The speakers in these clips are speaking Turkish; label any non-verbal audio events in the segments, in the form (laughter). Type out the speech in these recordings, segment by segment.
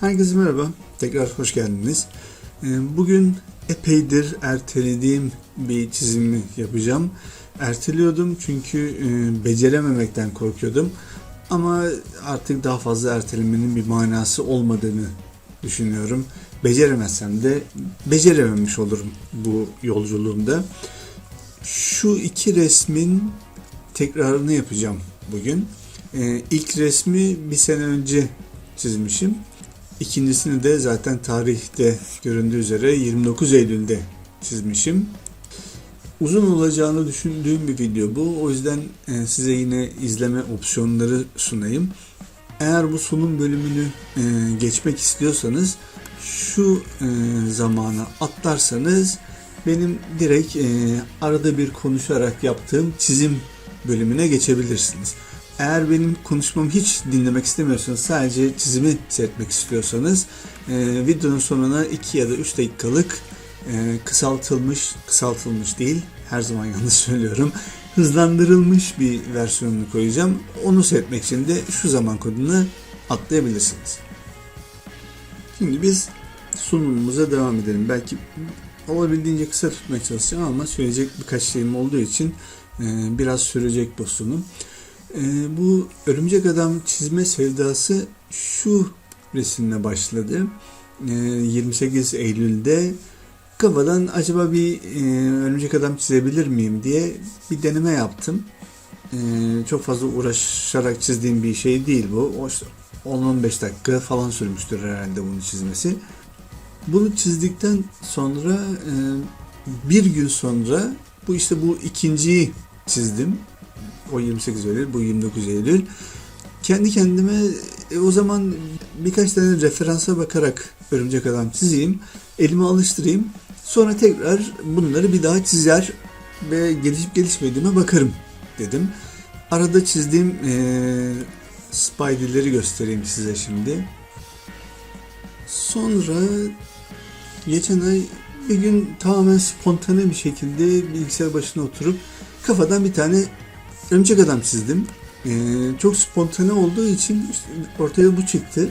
Herkese merhaba, tekrar hoş geldiniz. Ee, Bugün epeydir ertelediğim bir çizimi yapacağım. Erteliyordum çünkü e, becerememekten korkuyordum. Ama artık daha fazla ertelemenin bir manası olmadığını düşünüyorum. Beceremezsem de becerememiş olurum bu yolculuğumda. Şu iki resmin tekrarını yapacağım bugün. Ee, ilk resmi bir sene önce çizmişim. İkincisini de zaten tarihte göründüğü üzere 29 Eylül'de çizmişim. Uzun olacağını düşündüğüm bir video bu. O yüzden e, size yine izleme opsiyonları sunayım. Eğer bu sunum bölümünü e, geçmek istiyorsanız şu e, zamana atlarsanız benim direkt arada bir konuşarak yaptığım çizim bölümüne geçebilirsiniz. Eğer benim konuşmamı hiç dinlemek istemiyorsanız sadece çizimi seyretmek istiyorsanız e, videonun sonuna 2 ya da 3 dakikalık e, kısaltılmış, kısaltılmış değil her zaman (laughs) yanlış söylüyorum hızlandırılmış bir versiyonunu koyacağım. Onu seyretmek için de şu zaman kodunu atlayabilirsiniz. Şimdi biz sunumumuza devam edelim. Belki olabildiğince kısa tutmaya çalışacağım ama söyleyecek birkaç şeyim olduğu için e, biraz sürecek bu sunum. E, bu örümcek adam çizme sevdası şu resimle başladı. E, 28 Eylül'de kafadan acaba bir e, örümcek adam çizebilir miyim diye bir deneme yaptım. E, çok fazla uğraşarak çizdiğim bir şey değil bu. O işte 10-15 dakika falan sürmüştür herhalde bunu çizmesi. Bunu çizdikten sonra e, bir gün sonra bu işte bu ikinciyi çizdim. O 28 Eylül, bu 29 Eylül. Kendi kendime e, o zaman birkaç tane referansa bakarak örümcek adam çizeyim. Elime alıştırayım. Sonra tekrar bunları bir daha çizer ve gelişip gelişmediğime bakarım dedim. Arada çizdiğim e, Spidey'leri göstereyim size şimdi. Sonra geçen ay bir gün tamamen spontane bir şekilde bilgisayar başına oturup kafadan bir tane örümcek adam çizdim. Ee, çok spontane olduğu için işte ortaya bu çıktı.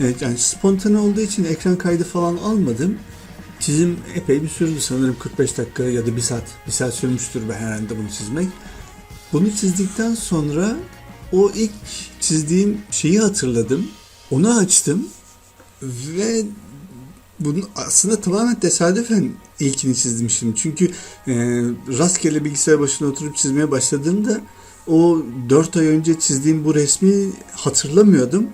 Evet, yani spontane olduğu için ekran kaydı falan almadım. Çizim epey bir sürdü sanırım 45 dakika ya da bir saat. Bir saat sürmüştür be herhalde bunu çizmek. Bunu çizdikten sonra o ilk çizdiğim şeyi hatırladım. Onu açtım ve bunun aslında tamamen tesadüfen ilkini çizmişim. Çünkü e, rastgele bilgisayar başına oturup çizmeye başladığımda o 4 ay önce çizdiğim bu resmi hatırlamıyordum.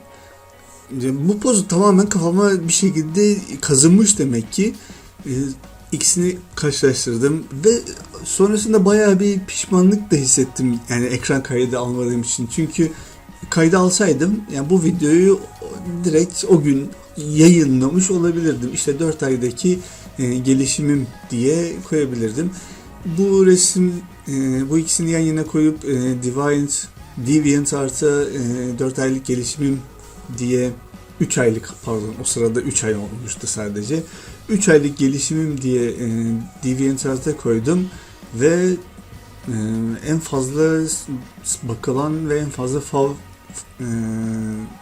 Bu pozu tamamen kafama bir şekilde kazınmış demek ki. E, ikisini karşılaştırdım ve sonrasında bayağı bir pişmanlık da hissettim. Yani ekran kaydı almadığım için. Çünkü kaydı alsaydım yani bu videoyu direkt o gün yayınlamış olabilirdim. İşte 4 aydaki e, gelişimim diye koyabilirdim. Bu resim e, bu ikisini yan yana koyup e, Deviant, Deviant artı e, 4 aylık gelişimim diye 3 aylık pardon o sırada 3 ay olmuştu sadece. 3 aylık gelişimim diye e, DeviantArt'a koydum ve e, en fazla bakılan ve en fazla fav e,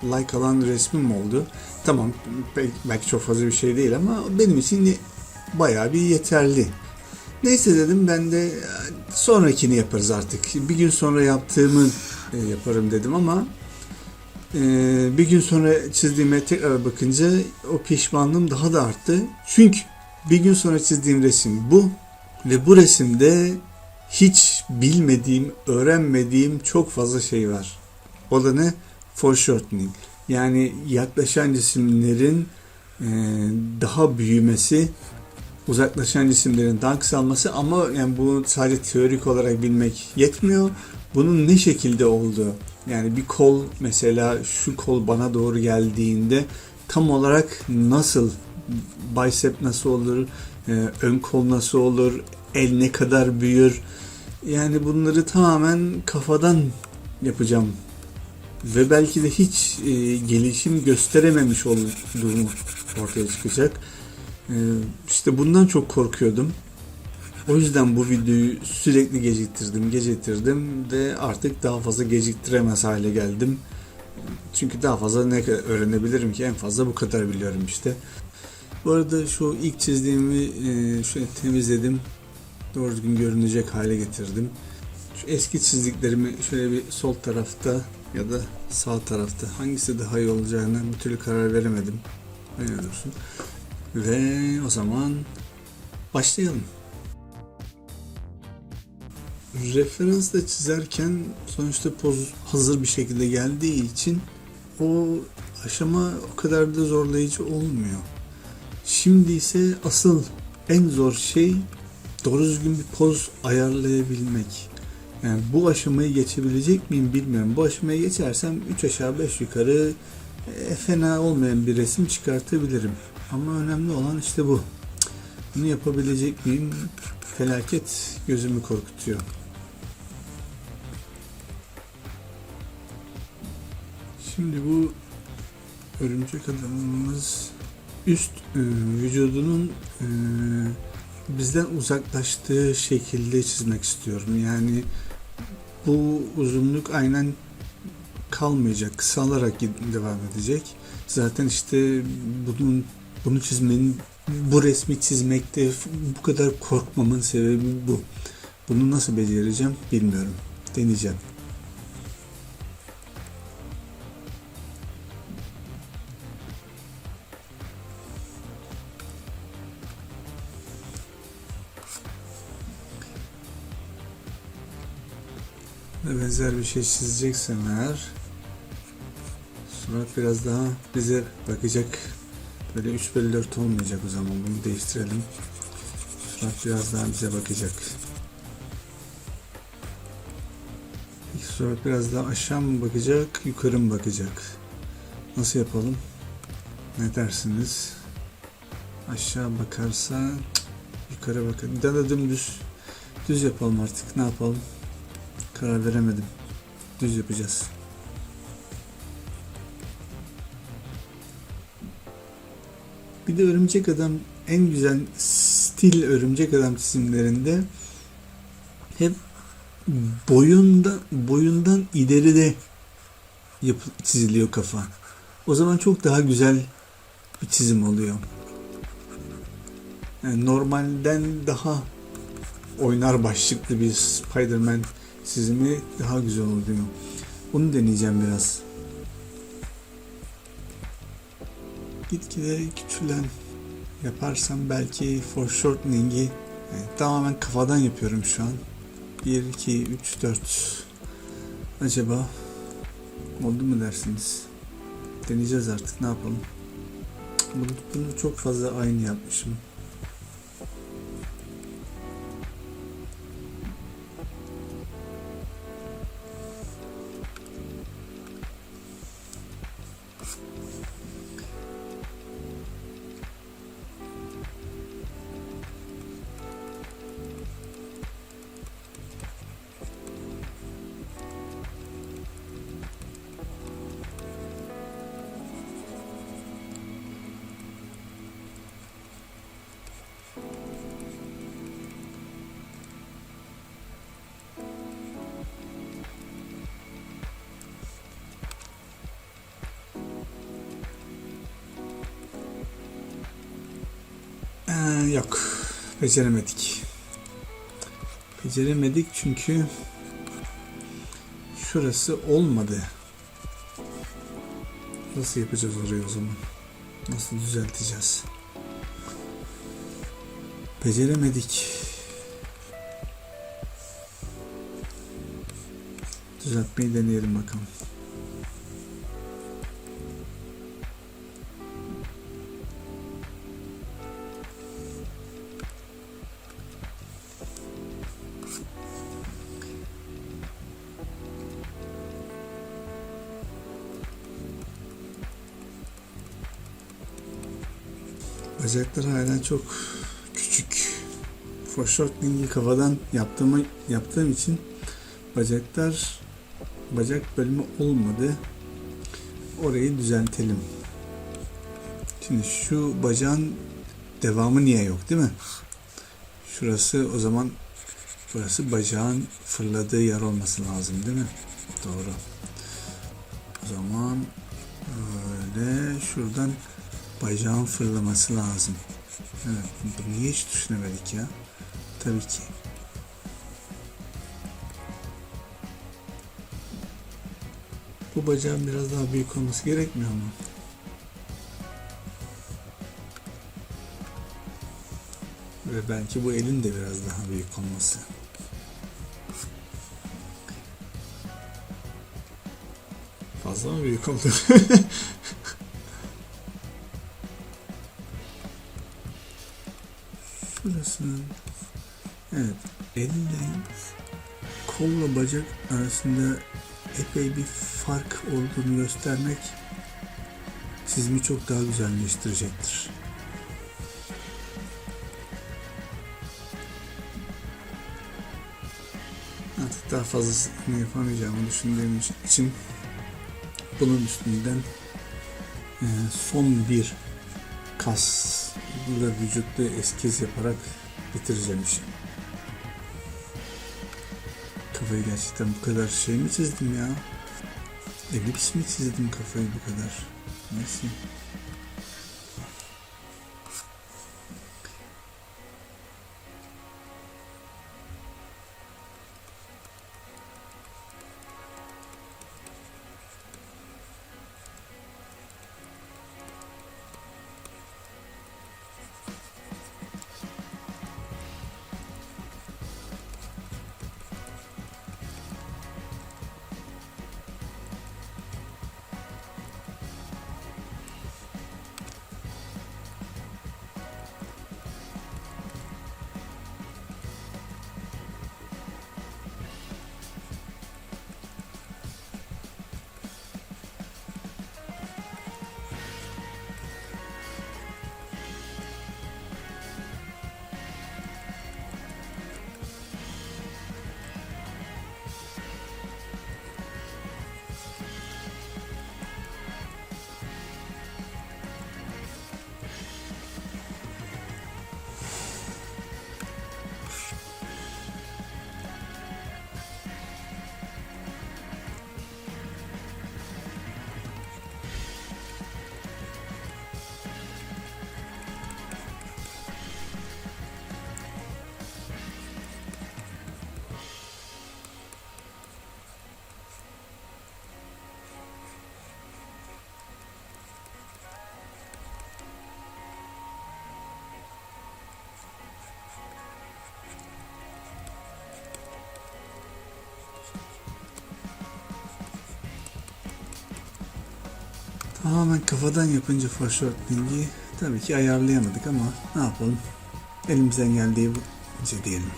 like alan resmim oldu. Tamam belki çok fazla bir şey değil ama benim için bayağı bir yeterli. Neyse dedim ben de sonrakini yaparız artık. Bir gün sonra yaptığımı e, yaparım dedim ama ee, bir gün sonra çizdiğime tekrar bakınca o pişmanlığım daha da arttı. Çünkü bir gün sonra çizdiğim resim bu ve bu resimde hiç bilmediğim, öğrenmediğim çok fazla şey var. O da ne? Foreshortening. Yani yaklaşan cisimlerin e, daha büyümesi, uzaklaşan cisimlerin daha kısalması ama yani bu sadece teorik olarak bilmek yetmiyor. Bunun ne şekilde olduğu, yani bir kol mesela şu kol bana doğru geldiğinde tam olarak nasıl bicep nasıl olur, e, ön kol nasıl olur, el ne kadar büyür. Yani bunları tamamen kafadan yapacağım. Ve belki de hiç e, gelişim gösterememiş olduğum ortaya çıkacak. E, işte bundan çok korkuyordum. O yüzden bu videoyu sürekli geciktirdim, geciktirdim ve artık daha fazla geciktiremez hale geldim. Çünkü daha fazla ne öğrenebilirim ki en fazla bu kadar biliyorum işte. Bu arada şu ilk çizdiğimi e, şöyle temizledim. Doğru düzgün görünecek hale getirdim. Şu eski çizdiklerimi şöyle bir sol tarafta ya da sağ tarafta hangisi daha iyi olacağını bir türlü karar veremedim. Öyle dursun. Ve o zaman başlayalım. Referansla çizerken sonuçta poz hazır bir şekilde geldiği için o aşama o kadar da zorlayıcı olmuyor. Şimdi ise asıl en zor şey doğru düzgün bir poz ayarlayabilmek. Yani bu aşamayı geçebilecek miyim bilmiyorum. Bu aşamayı geçersem 3 aşağı 5 yukarı e, fena olmayan bir resim çıkartabilirim. Ama önemli olan işte bu. Bunu yapabilecek miyim? Felaket gözümü korkutuyor. Şimdi bu örümcek adamımız üst e, vücudunun e, bizden uzaklaştığı şekilde çizmek istiyorum. Yani bu uzunluk aynen kalmayacak, kısalarak devam edecek. Zaten işte bunun bunu çizmenin, bu resmi çizmekte bu kadar korkmamın sebebi bu. Bunu nasıl becereceğim bilmiyorum. Deneyeceğim. Benzer bir şey çizeceksem eğer surat biraz daha bize bakacak. Böyle 3 bölü 4 olmayacak o zaman. Bunu değiştirelim. Surat biraz daha bize bakacak. İlk surat biraz daha aşağı mı bakacak, yukarı mı bakacak? Nasıl yapalım? Ne dersiniz? Aşağı bakarsa yukarı bakar. Bir daha da dümdüz düz yapalım artık. Ne yapalım? Karar veremedim. Düz yapacağız. Bir de örümcek adam en güzel stil örümcek adam çizimlerinde hep boyunda boyundan ileride yap, çiziliyor kafa. O zaman çok daha güzel bir çizim oluyor. Yani normalden daha oynar başlıklı bir Spider-Man çizimi daha güzel oluyor. Bunu deneyeceğim biraz. Gitgide küçülen yaparsam belki foreshortening'i yani tamamen kafadan yapıyorum şu an. 1, 2, 3, 4 Acaba oldu mu dersiniz? Deneyeceğiz artık ne yapalım. Bunu, bunu çok fazla aynı yapmışım. Ee, yok. Beceremedik. Beceremedik çünkü şurası olmadı. Nasıl yapacağız orayı o zaman? Nasıl düzelteceğiz? Beceremedik. Düzeltmeyi deneyelim bakalım. Bacaklar hala çok küçük. Foreshortening'i kafadan yaptığımı yaptığım için bacaklar bacak bölümü olmadı. Orayı düzeltelim. Şimdi şu bacağın devamı niye yok değil mi? Şurası o zaman burası bacağın fırladığı yer olması lazım değil mi? Doğru. O zaman öyle şuradan bacağın fırlaması lazım. Evet, bunu hiç düşünemedik ya? Tabii ki. Bu bacağın biraz daha büyük olması gerekmiyor mu? Ve belki bu elin de biraz daha büyük olması. Fazla mı büyük oldu? (laughs) Şurasının evet elle kolla bacak arasında epey bir fark olduğunu göstermek çizimi çok daha güzelleştirecektir. Artık daha fazlasını yapamayacağımı düşündüğüm için bunun üstünden e, son bir kasla vücutta eskiz yaparak bitireceğim işi. Kafayı gerçekten bu kadar şey mi çizdim ya? Elips mi çizdim kafayı bu kadar? Neyse. Tamamen kafadan yapınca foreshortening'i tabii ki ayarlayamadık ama ne yapalım? Elimizden geldiği bunca diyelim.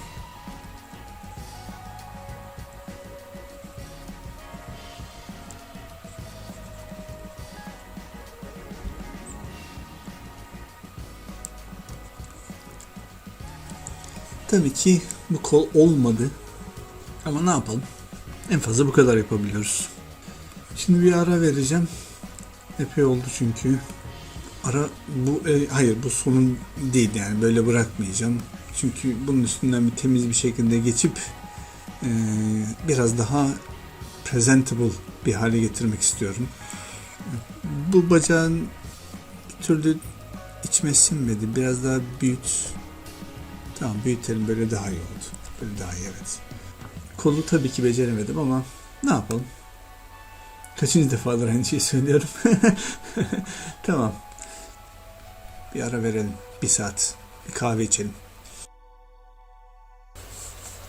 Tabii ki bu kol olmadı. Ama ne yapalım? En fazla bu kadar yapabiliyoruz. Şimdi bir ara vereceğim. Epey oldu çünkü. Ara bu e, hayır bu sonun değil yani böyle bırakmayacağım. Çünkü bunun üstünden bir temiz bir şekilde geçip e, biraz daha presentable bir hale getirmek istiyorum. Bu bacağın bir türlü içime sinmedi. Biraz daha büyüt. Tamam büyütelim böyle daha iyi oldu. Böyle daha iyi evet. Kolu tabii ki beceremedim ama ne yapalım? Kaçıncı defadır aynı şeyi söylüyorum. (laughs) tamam. Bir ara verelim. Bir saat. Bir kahve içelim.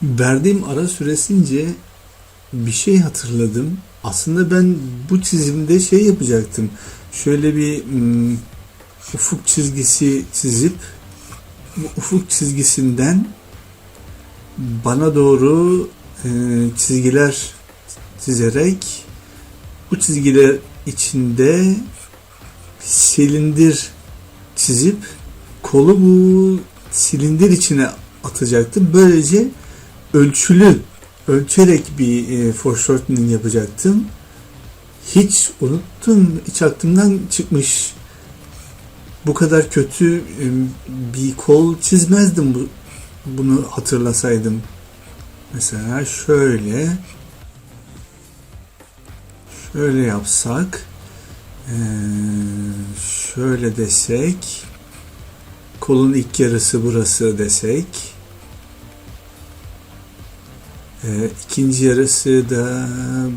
Verdiğim ara süresince bir şey hatırladım. Aslında ben bu çizimde şey yapacaktım. Şöyle bir mm, ufuk çizgisi çizip bu ufuk çizgisinden bana doğru e, çizgiler çizerek bu çizgiler içinde silindir çizip kolu bu silindir içine atacaktım. Böylece ölçülü ölçerek bir e, foreshortening yapacaktım. Hiç unuttum. Hiç aklımdan çıkmış. Bu kadar kötü e, bir kol çizmezdim bu, bunu hatırlasaydım. Mesela şöyle Öyle yapsak. Şöyle desek. Kolun ilk yarısı burası desek. İkinci yarısı da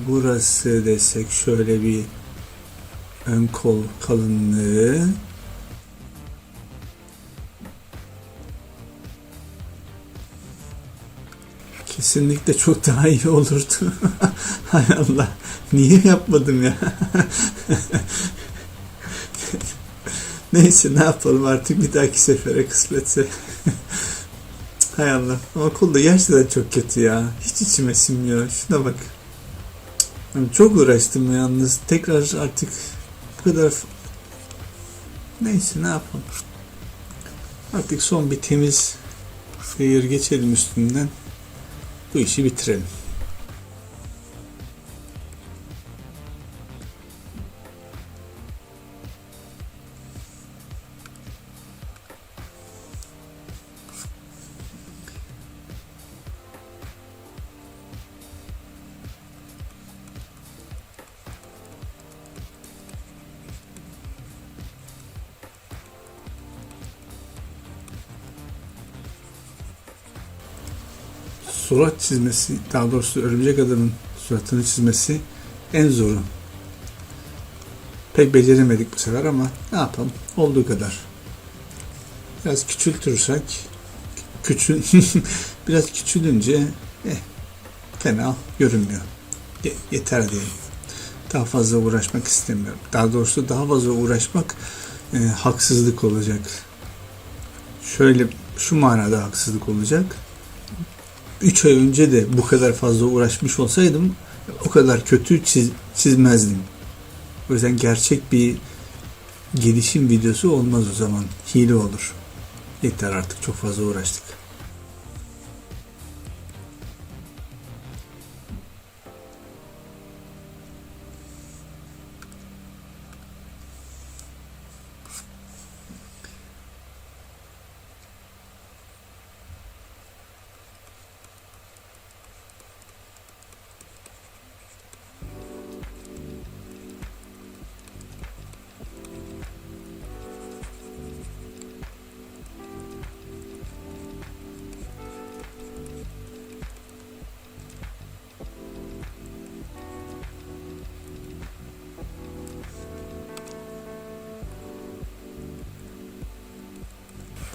burası desek. Şöyle bir ön kol kalınlığı. Kesinlikle çok daha iyi olurdu. (laughs) Hay Allah. Niye yapmadım ya? (laughs) Neyse ne yapalım artık bir dahaki sefere kısmetse. (laughs) Hay Allah. Ama kol da gerçekten çok kötü ya. Hiç içime sinmiyor. Şuna bak. Yani çok uğraştım yalnız. Tekrar artık bu kadar... Neyse ne yapalım. Artık son bir temiz seyir geçelim üstünden. Bu işi bitirelim. Çizmesi, daha doğrusu örümcek adamın suratını çizmesi en zoru. Pek beceremedik bu sefer ama ne yapalım? Olduğu kadar. Biraz küçültürsek, küçül, (laughs) biraz küçülünce eh, fena görünmüyor. Ye- yeter diyelim. Daha fazla uğraşmak istemiyorum. Daha doğrusu daha fazla uğraşmak eh, haksızlık olacak. Şöyle şu manada haksızlık olacak. 3 ay önce de bu kadar fazla uğraşmış olsaydım o kadar kötü çiz, çizmezdim. O yüzden gerçek bir gelişim videosu olmaz o zaman. Hile olur. Yeter artık çok fazla uğraştık.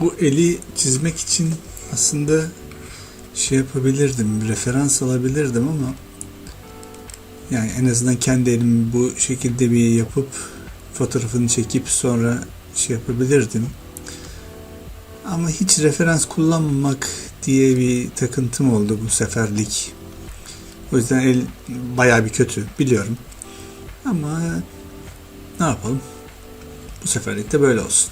Bu eli çizmek için aslında şey yapabilirdim, referans alabilirdim ama yani en azından kendi elimi bu şekilde bir yapıp fotoğrafını çekip sonra şey yapabilirdim. Ama hiç referans kullanmamak diye bir takıntım oldu bu seferlik. O yüzden el bayağı bir kötü biliyorum. Ama ne yapalım? Bu seferlik de böyle olsun.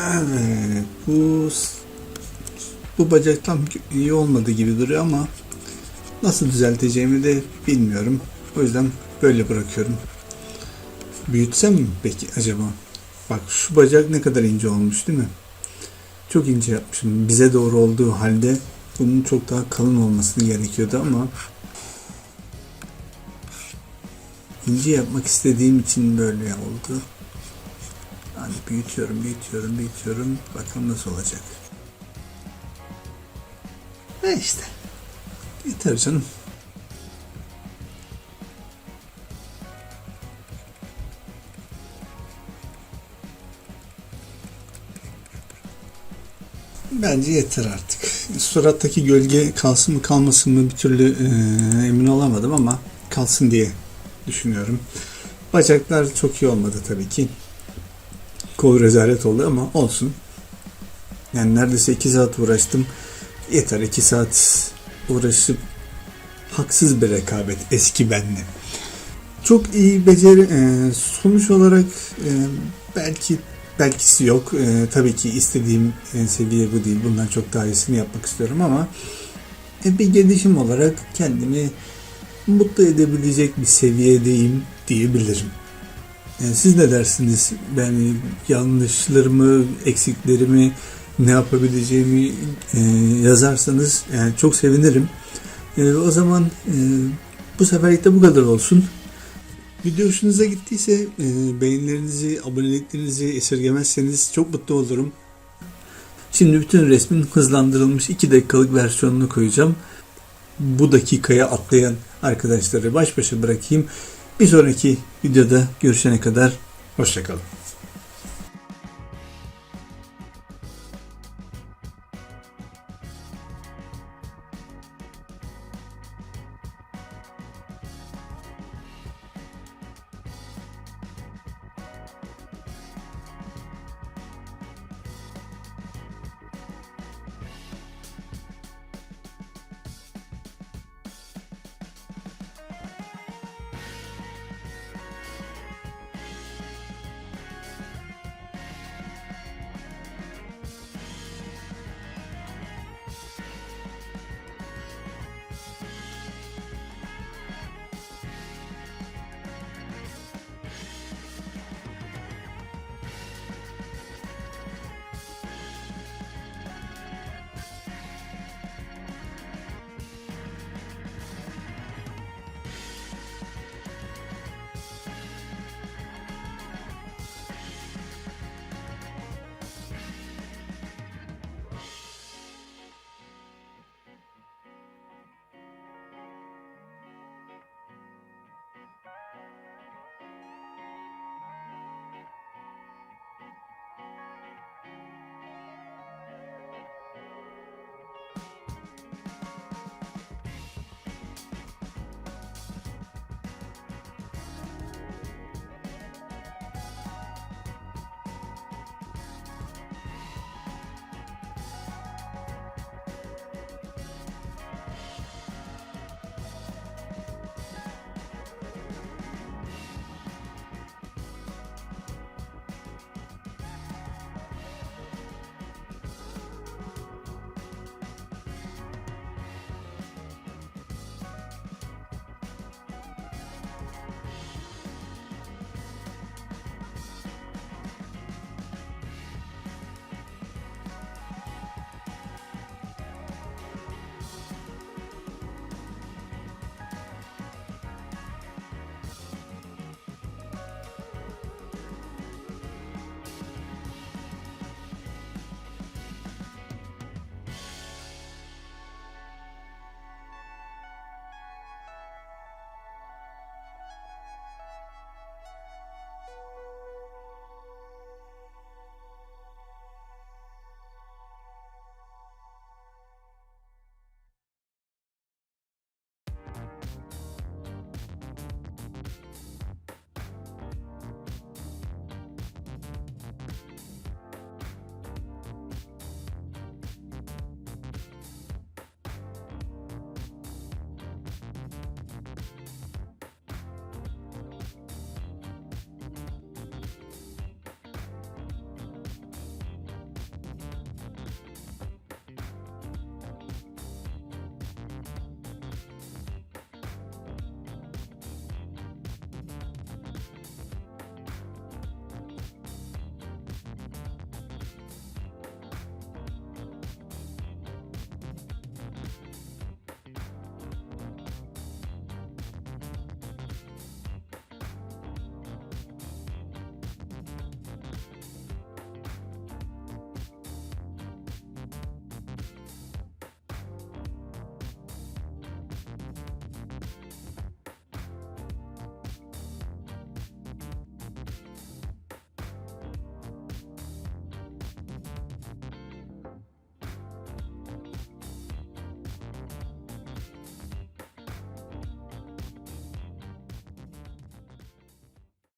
Evet, bu bu bacak tam iyi olmadı gibi duruyor ama nasıl düzelteceğimi de bilmiyorum. O yüzden böyle bırakıyorum. Büyütsem mi peki acaba? Bak şu bacak ne kadar ince olmuş değil mi? Çok ince yapmışım. Bize doğru olduğu halde bunun çok daha kalın olmasını gerekiyordu ama ince yapmak istediğim için böyle oldu. Hadi büyütüyorum, büyütüyorum, büyütüyorum. Bakalım nasıl olacak. E işte. Yeter canım. Bence yeter artık. Surattaki gölge kalsın mı kalmasın mı bir türlü e, emin olamadım ama kalsın diye düşünüyorum. Bacaklar çok iyi olmadı tabii ki. Kol rezalet oldu ama olsun. Yani neredeyse 2 saat uğraştım. Yeter 2 saat uğraşıp haksız bir rekabet eski benle. Çok iyi beceri e, sonuç olarak e, belki belkisi yok. E, tabii ki istediğim e, seviye bu değil. Bundan çok daha iyisini yapmak istiyorum ama e, bir gelişim olarak kendimi mutlu edebilecek bir seviyedeyim diyebilirim. Yani siz ne dersiniz? Yani yanlışlarımı, eksiklerimi, ne yapabileceğimi e, yazarsanız yani çok sevinirim. E, o zaman e, bu seferlik de bu kadar olsun. Video hoşunuza gittiyse e, beğenilerinizi, aboneliklerinizi esirgemezseniz çok mutlu olurum. Şimdi bütün resmin hızlandırılmış 2 dakikalık versiyonunu koyacağım. Bu dakikaya atlayan arkadaşları baş başa bırakayım. Bir sonraki videoda görüşene kadar hoşçakalın.